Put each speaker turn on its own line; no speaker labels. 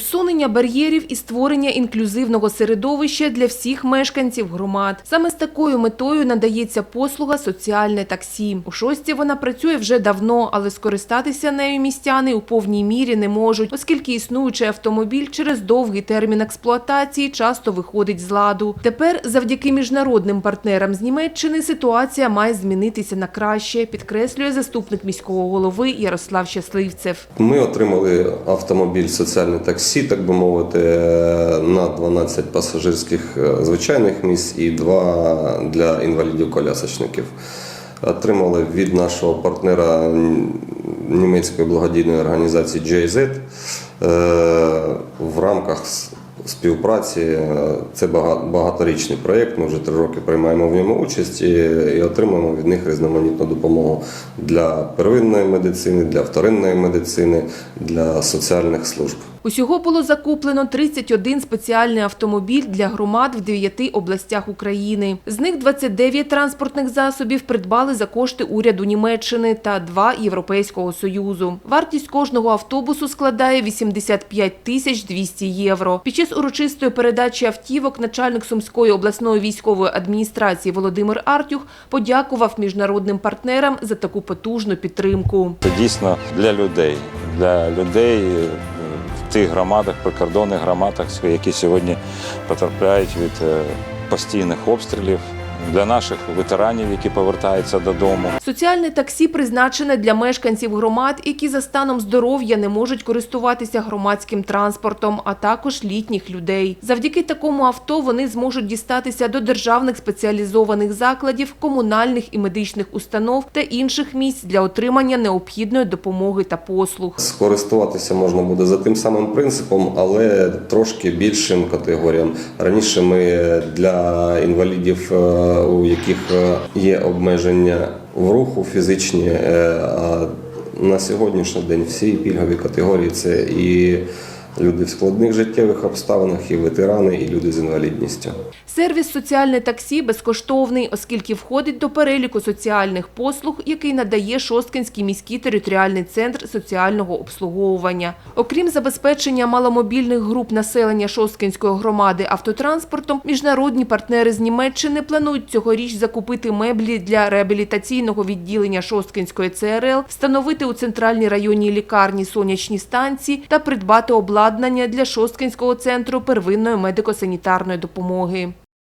Усунення бар'єрів і створення інклюзивного середовища для всіх мешканців громад. Саме з такою метою надається послуга соціальне таксі. У шості вона працює вже давно, але скористатися нею містяни у повній мірі не можуть, оскільки існуючий автомобіль через довгий термін експлуатації часто виходить з ладу. Тепер, завдяки міжнародним партнерам з Німеччини, ситуація має змінитися на краще, підкреслює заступник міського голови Ярослав Щасливцев.
Ми отримали автомобіль соціальне таксі, так би мовити, на 12 пасажирських е, звичайних місць і два для інвалідів-колясочників. Отримали від нашого партнера німецької благодійної організації GIZ е, в рамках співпраці. е, Це багаторічний проєкт. Ми вже три роки приймаємо в ньому участь і отримуємо від них різноманітну допомогу для первинної медицини, для вторинної медицини, для соціальних служб.
Усього було закуплено 31 спеціальний автомобіль для громад в 9 областях України. З них 29 транспортних засобів придбали за кошти уряду Німеччини та 2 Європейського Союзу. Вартість кожного автобусу складає 85 тисяч 200 євро. Під час урочистої передачі автівок начальник Сумської обласної військової адміністрації Володимир Артюх подякував міжнародним партнерам за таку потужну підтримку.
Це дійсно для людей, для людей тих громадах, прикордонних громадах, які сьогодні потрапляють від е, постійних обстрілів, для наших ветеранів, які повертаються додому.
Соціальне таксі призначене для мешканців громад, які за станом здоров'я не можуть користуватися громадським транспортом, а також літніх людей. Завдяки такому авто вони зможуть дістатися до державних спеціалізованих закладів, комунальних і медичних установ та інших місць для отримання необхідної допомоги та послуг.
Скористуватися можна буде за тим самим принципом, але трошки більшим категоріям. Раніше ми для інвалідів, е, у яких е, є обмеження в руху фізичні, е, а на сьогоднішній день всі пільгові категорії це і люди в складних життєвих обставинах, і ветерани, і люди з інвалідністю.
Сервіс соціальне таксі безкоштовний, оскільки входить до переліку соціальних послуг, який надає Шосткинський міський територіальний центр соціального обслуговування. Окрім забезпечення маломобільних груп населення Шосткинської громади автотранспортом, міжнародні партнери з Німеччини планують цьогоріч закупити меблі для реабілітаційного відділення Шосткинської ЦРЛ, встановити у центральній районній лікарні сонячні станції та придбати обладнання для Шосткинського центру первинної медико-санітарної допомоги.